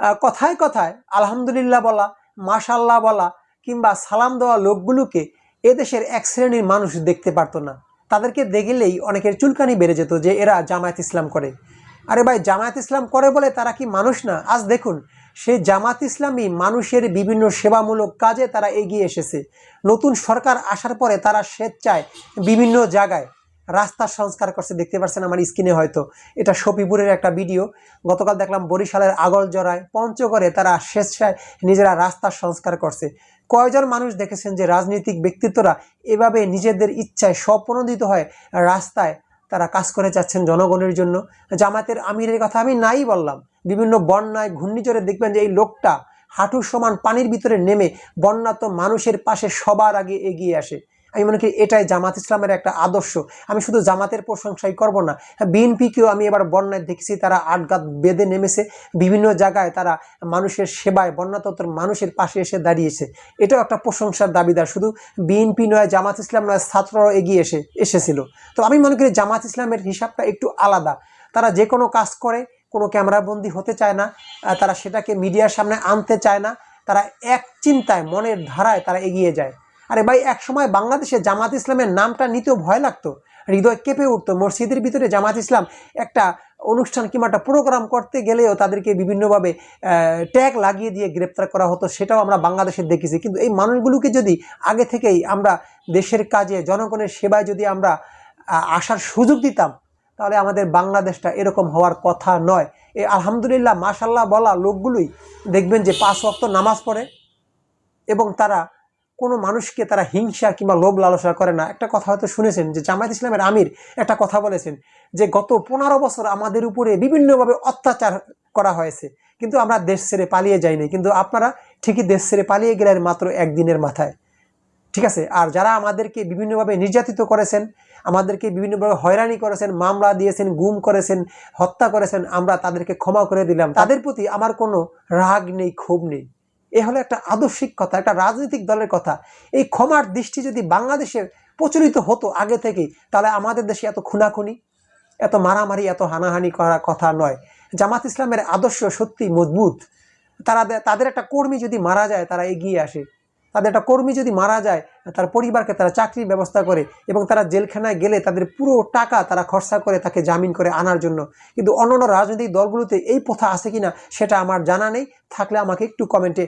কথায় কথায় আলহামদুলিল্লাহ বলা মাশাল্লাহ বলা কিংবা সালাম দেওয়া লোকগুলোকে এদেশের এক শ্রেণির মানুষ দেখতে পারতো না। তাদেরকে দেখলেই অনেকের চুলকানি বেড়ে যেত যে এরা জামায়াত ইসলাম করে। আরে ভাই, জামায়াত ইসলাম করে বলে তারা কি মানুষ না? আজ দেখুন, সেই জামাত ইসলামী মানুষের বিভিন্ন সেবামূলক কাজে তারা এগিয়ে এসেছে। নতুন সরকার আসার পরে তারা স্বেচ্ছায় বিভিন্ন জায়গায় রাস্তা সংস্কার করছে, দেখতে পাচ্ছেন আমার স্ক্রিনে হয়তো। এটা সপিপুরের একটা ভিডিও গতকাল দেখলাম বরিশালের আগল জড়ায় পঞ্চগড়ে তারা স্বেচ্ছায় নিজেরা রাস্তা সংস্কার করছে। কয়জন মানুষ দেখেছেন যে রাজনৈতিক ব্যক্তিত্বরা এভাবে নিজেদের ইচ্ছায় স্বপ্রণোদিত হয় রাস্তায় তারা কাজ করে যাচ্ছেন জনগণের জন্য? জামাতের আমিরের কথা আমি নাই বললাম। বিভিন্ন বন্যায় ঘূর্ণিঝড়ে দেখবেন যে এই লোকটা হাঁটুর সমান পানির ভিতরে নেমে বন্যাত মানুষের পাশে সবার আগে এগিয়ে আসে। আমি মনে করি এটাই জামাত ইসলামের একটা আদর্শ। আমি শুধু জামাতের প্রশংসাই করব না। বিএনপিকেও আমি এবার বন্যায় দেখেছি, তারা আটগাত বেঁধে নেমেছে। বিভিন্ন জায়গায় তারা মানুষের সেবায় বন্যাতত্ত্বর মানুষের পাশে এসে দাঁড়িয়েছে। এটাও একটা প্রশংসার দাবিদার। শুধু বিএনপি নয়, জামাত ইসলাম নয়, ছাত্ররাও এগিয়ে এসে, এসেছিল। তো আমি মনে করি জামাত ইসলামের হিসাবটা একটু আলাদা। তারা যে কোনো কাজ করে, কোনো ক্যামেরাবন্দি হতে চায় না তারা সেটাকে মিডিয়ার সামনে আনতে চায় না। তারা এক চিন্তায়, মনের ধারায় তারা এগিয়ে যায়। আরে ভাই, এক সময় বাংলাদেশে জামাত ইসলামের নামটা নিতেও ভয় লাগতো। হৃদয় কেঁপে উঠতো। মসজিদের ভিতরে জামাত ইসলাম একটা অনুষ্ঠান কিংবা একটা প্রোগ্রাম করতে গেলেও তাদেরকে বিভিন্নভাবে ট্যাগ লাগিয়ে দিয়ে গ্রেপ্তার করা হতো, সেটাও আমরা বাংলাদেশে দেখেছি। কিন্তু এই মানুষগুলোকে যদি আগে থেকেই আমরা দেশের কাজে, জনগণের সেবায় যদি আমরা আসার সুযোগ দিতাম, তাহলে আমাদের বাংলাদেশটা এরকম হওয়ার কথা নয়। এই আলহামদুলিল্লাহ মাশাল্লাহ বলা লোকগুলোই দেখবেন যে পাঁচ ওয়াক্ত নামাজ পড়ে এবং তারা কোনো মানুষকে তারা হিংসা কিংবা লোভ লালসা করে না। একটা কথা হয়তো শুনেছেন যে জামায়াত ইসলামের আমির একটা কথা বলেছেন যে গত পনেরো বছর আমাদের উপরে বিভিন্নভাবে অত্যাচার করা হয়েছে। কিন্তু আমরা দেশ ছেড়ে পালিয়ে যাইনি কিন্তু আপনারা ঠিকই দেশ ছেড়ে পালিয়ে গেলেন মাত্র একদিনের মাথায়। ঠিক আছে? আর যারা আমাদেরকে বিভিন্নভাবে নির্যাতিত করেছেন, আমাদেরকে বিভিন্নভাবে হয়রানি করেছেন, মামলা দিয়েছেন, গুম করেছেন, হত্যা করেছেন, আমরা তাদেরকে ক্ষমা করে দিলাম। তাদের প্রতি আমার কোনো রাগ নেই, ক্ষোভ নেই। এ হলো একটা আদর্শিক কথা, একটা রাজনৈতিক দলের কথা। এই ক্ষমার দৃষ্টি যদি বাংলাদেশের প্রচলিত হতো আগে থেকে তাহলে আমাদের দেশে এত খুনাখুনি, এত মারামারি, এত হানাহানি করার কথা নয়। জামাত ইসলামের আদর্শ সত্যি মজবুত। তারা তাদের একটা কর্মী যদি মারা যায়, তারা এগিয়ে আসে। তাদের একটা কর্মী যদি মারা যায় তার পরিবারকে তারা চাকরির ব্যবস্থা করে এবং তারা জেলখানায় গেলে তাদের পুরো টাকা তারা খরচা করে তাকে জামিন করে আনার জন্য। কিন্তু অন্যান্য রাজনৈতিক দলগুলোতে এই প্রথা আছে কিনা সেটা আমার জানা নেই। থাকলে আমাকে একটু কমেন্টে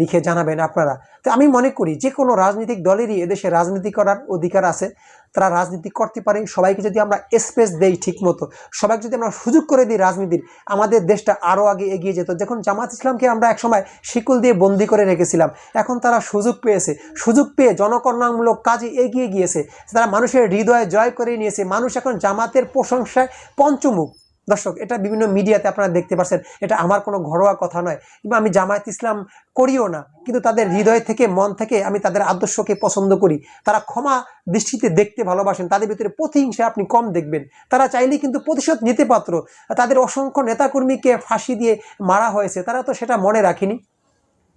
লিখে জানাবেন আপনারা। তো আমি মনে করি যে কোনো রাজনৈতিক দলেরই এদেশে রাজনীতি করার অধিকার আছে। তারা রাজনীতি করতে পারে। সবাইকে যদি আমরা স্পেস দেই ঠিক মতো সবাইকে যদি আমরা সুযোগ করে দিই রাজনীতির, আমাদের দেশটা আরও আগে এগিয়ে যেত। যখন জামাত ইসলামকে আমরা একসময় শিকল দিয়ে বন্দি করে রেখেছিলাম, এখন তারা সুযোগ পেয়েছে। সুযোগ পেয়ে জনকল্যাণমূলক কাজে এগিয়ে গিয়েছে। তারা মানুষের হৃদয়ে জয় করে নিয়েছে। মানুষ এখন জামাতের প্রশংসায় পঞ্চমুখ। দর্শক, এটা বিভিন্ন মিডিয়াতে আপনারা দেখতে পাচ্ছেন। এটা আমার কোনো ঘরোয়া কথা নয়। কিংবা আমি জামায়াত ইসলাম করিও না। কিন্তু তাদের হৃদয় থেকে, মন থেকে আমি তাদের আদর্শকে পছন্দ করি। তারা ক্ষমা দৃষ্টিতে দেখতে ভালোবাসেন। তাদের ভিতরে প্রতিহিংসা আপনি কম দেখবেন। তারা চাইলেই কিন্তু প্রতিশোধ নিতে পাত্র। তাদের অসংখ্য নেতাকর্মীকে ফাঁসি দিয়ে মারা হয়েছে। তারা তো সেটা মনে রাখেনি।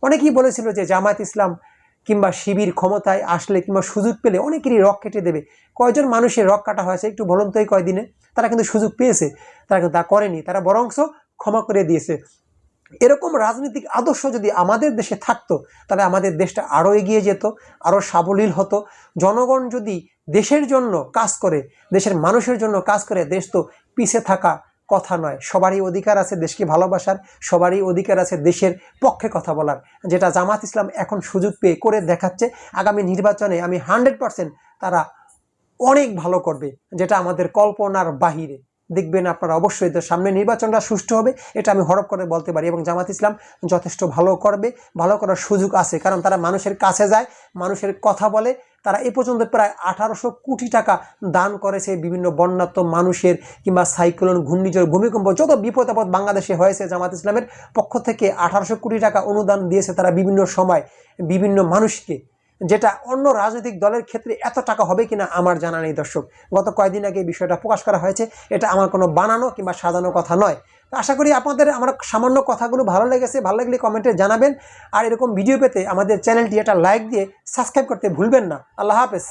অনেকেই বলেছিল যে জামায়াত ইসলাম কিংবা শিবির ক্ষমতায় আসলে কিংবা সুযোগ পেলে অনেকেরই রক কেটে দেবে। কয়জন মানুষের রক কাটা হয়েছে একটু বলুন তো এই কয়দিনে? তারা কিন্তু সুযোগ পেয়েছে, তারা কিন্তু তা করেনি, তারা বরংশ ক্ষমা করে দিয়েছে। এরকম রাজনৈতিক আদর্শ যদি আমাদের দেশে থাকতো, তাহলে আমাদের দেশটা আরও এগিয়ে যেত আরও সাবলীল হতো। জনগণ যদি দেশের জন্য কাজ করে, দেশের মানুষের জন্য কাজ করে, দেশ তো পিছে থাকা কথা নয়। সবারই অধিকার আছে দেশকে ভালোবাসার, সবারই অধিকার আছে দেশের পক্ষে কথা বলার। যেটা জামাত ইসলাম এখন সুযোগ পেয়ে করে দেখাচ্ছে, আগামী নির্বাচনে আমি হান্ড্রেড পারসেন্ট তারা অনেক ভালো করবে, যেটা আমাদের কল্পনার বাহিরে। দেখবেন আপনারা অবশ্যই তো সামনে নির্বাচনটা সুষ্ঠু হবে, এটা আমি হরপ করে বলতে পারি এবং জামাত ইসলাম যথেষ্ট ভালো করবে, ভালো করার সুযোগ আছে, কারণ তারা মানুষের কাছে যায়, মানুষের কথা বলে, তারা এ পর্যন্ত প্রায় আঠারোশো কোটি টাকা দান করেছে বিভিন্ন বন্যাত্ম মানুষের কিংবা সাইক্লোন ঘূর্ণিঝড় ভূমিকম্প, যত বিপদ আপদ বাংলাদেশে হয়েছে জামাত ইসলামের পক্ষ থেকে আঠারোশো কোটি টাকা অনুদান দিয়েছে তারা বিভিন্ন সময় বিভিন্ন মানুষকে। যেটা অন্য রাজনৈতিক দলের ক্ষেত্রে এত টাকা হবে কিনা আমার জানা নেই, দর্শক। গত কয়েকদিন আগে এই বিষয়টা প্রকাশ করা হয়েছে। এটা আমার কোনো বানানো কিংবা সাজানো কথা নয়। আশা করি আপনাদের আমার সামান্য কথাগুলো ভালো লেগেছে। ভালো লাগলে কমেন্টে জানাবেন। আর এরকম ভিডিও পেতে আমাদের চ্যানেলটি একটা লাইক দিয়ে সাবস্ক্রাইব করতে ভুলবেন না। আল্লাহ হাফেজ।